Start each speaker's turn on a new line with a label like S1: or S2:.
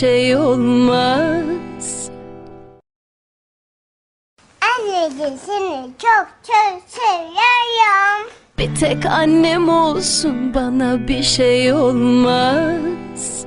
S1: şey olmaz
S2: Anneciğim seni çok çok seviyorum.
S1: Bir tek annem olsun bana bir şey olmaz